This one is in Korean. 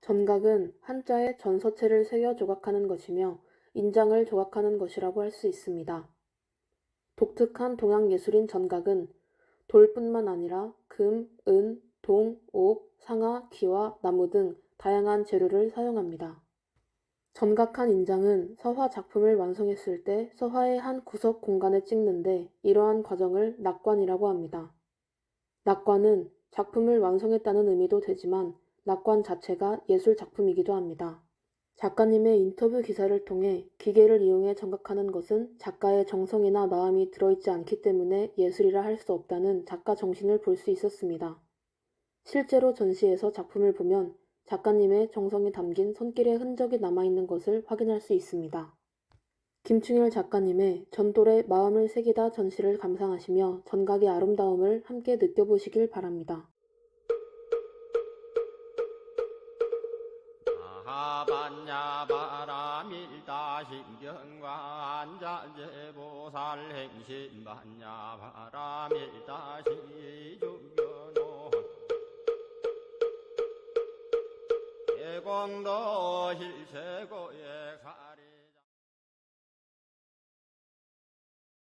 전각은 한자에 전서체를 새겨 조각하는 것이며 인장을 조각하는 것이라고 할 수 있습니다. 독특한 동양 예술인 전각은 돌뿐만 아니라 금, 은, 동, 옥, 상아, 기와 나무 등 다양한 재료를 사용합니다. 전각한 인장은 서화 작품을 완성했을 때 서화의 한 구석 공간에 찍는데 이러한 과정을 낙관이라고 합니다. 낙관은 작품을 완성했다는 의미도 되지만 낙관 자체가 예술 작품이기도 합니다. 작가님의 인터뷰 기사를 통해 기계를 이용해 정각하는 것은 작가의 정성이나 마음이 들어있지 않기 때문에 예술이라 할 수 없다는 작가 정신을 볼 수 있었습니다. 실제로 전시에서 작품을 보면 작가님의 정성이 담긴 손길의 흔적이 남아있는 것을 확인할 수 있습니다. 김충일 작가님의 전돌에 마음을 새기다 전시를 감상하시며 전각의 아름다움을 함께 느껴보시길 바랍니다. 아하반야 바라밀다 신경과 안자제보살 행신반야 바라밀다 시주견호 예공도 힐세고의 가리